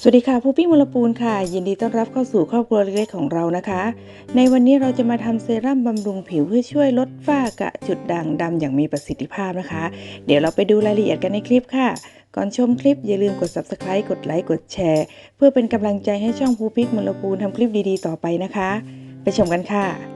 สวัสดีค่ะผู้ปิ้งมลปูนค่ะ ยินดีต้อนรับเข้าสู่ครอบครัวเล็กๆของเรานะคะ ในวันนี้เราจะมาทำเซรั่มบำรุงผิวเพื่อช่วยลดฝ้ากระจุดด่างดำอย่างมีประสิทธิภาพนะคะ เดี๋ยวเราไปดูรายละเอียดกันในคลิปค่ะ ก่อนชมคลิปอย่าลืมกด subscribe กดไลค์กดแชร์ เพื่อเป็นกำลังใจให้ช่องผู้ปิ้งมลปูนทำคลิปดีๆ ต่อไปนะคะ ไปชมกันค่ะ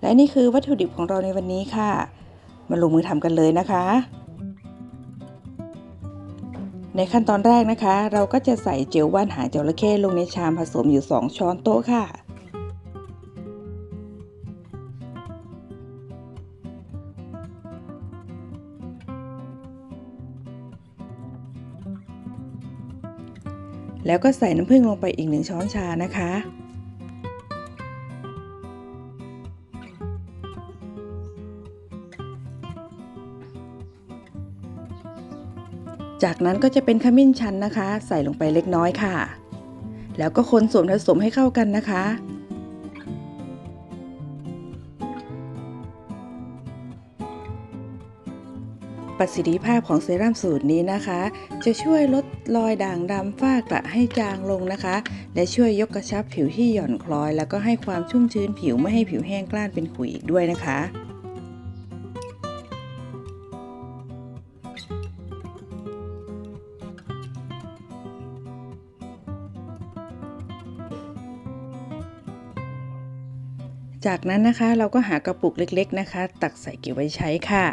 และนี่คือวัตถุดิบของเราในวันนี้ค่ะ มาลงมือทำกันเลยนะคะ ในขั้นตอนแรกนะคะ เราก็จะใส่เจลว่านหางจระเข้ลงในชามผสมอยู่ 2 ช้อนโต๊ะค่ะแล้วก็ใส่น้ำผึ้งลงไปอีกหนึ่งช้อนชานะคะ จากนั้นก็จะเป็นขมิ้นชันนะคะ ใส่ลงไปเล็กน้อยค่ะ แล้วก็คนส่วนผสมให้เข้ากันนะคะ ประสิทธิภาพของเซรั่มสูตรนี้นะคะ จะช่วยลดรอยด่างดำฝ้ากระให้จางลงนะคะ และช่วยยกกระชับผิวที่หย่อนคล้อย แล้วก็ให้ความชุ่มชื้นผิวไม่ให้ผิวแห้งกล้านเป็นขุยอีกด้วยนะคะ จากนั้นนะคะเราก็หากระปุกเล็กๆนะคะ ตักใส่เก็บไว้ใช้ค่ะ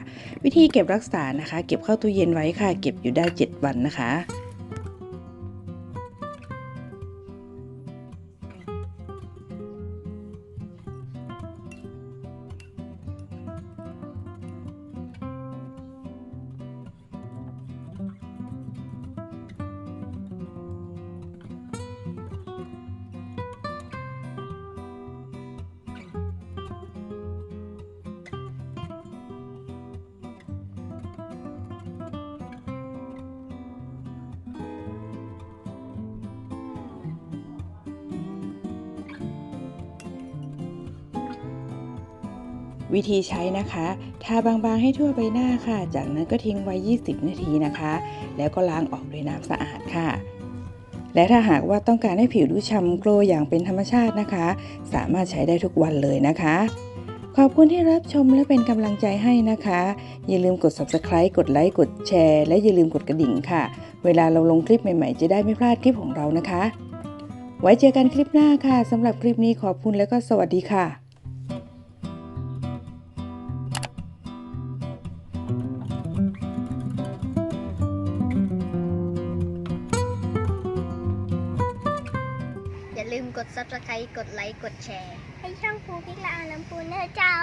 วิธีเก็บรักษานะคะ เก็บเข้าตู้เย็นไว้ค่ะ เก็บอยู่ได้ 7 วันนะคะ วิธีใช้นะคะทาบางๆให้ทั่วใบหน้าค่ะ จากนั้นก็ทิ้งไว้ 20 นาทีนะคะ แล้วก็ล้างออกด้วยน้ำสะอาดค่ะ และถ้าหากว่าต้องการให้ผิวดูฉ่ำโกลว์อย่างเป็นธรรมชาตินะคะ สามารถใช้ได้ทุกวันเลยนะคะ ขอบคุณที่รับชมและเป็นกำลังใจให้นะคะ อย่าลืมกด subscribe กดไลค์กดแชร์และอย่าลืมกดกระดิ่งค่ะ เวลาเราลงคลิปใหม่ๆ จะได้ไม่พลาดคลิปของเรานะคะ ไว้เจอกันคลิปหน้าค่ะสำหรับคลิปนี้ขอบคุณและก็สวัสดีค่ะ อย่าลืมกด subscribe กดไลค์ กดแชร์ ให้ช่องภูพิกละอาลำพูนเนอเจ้า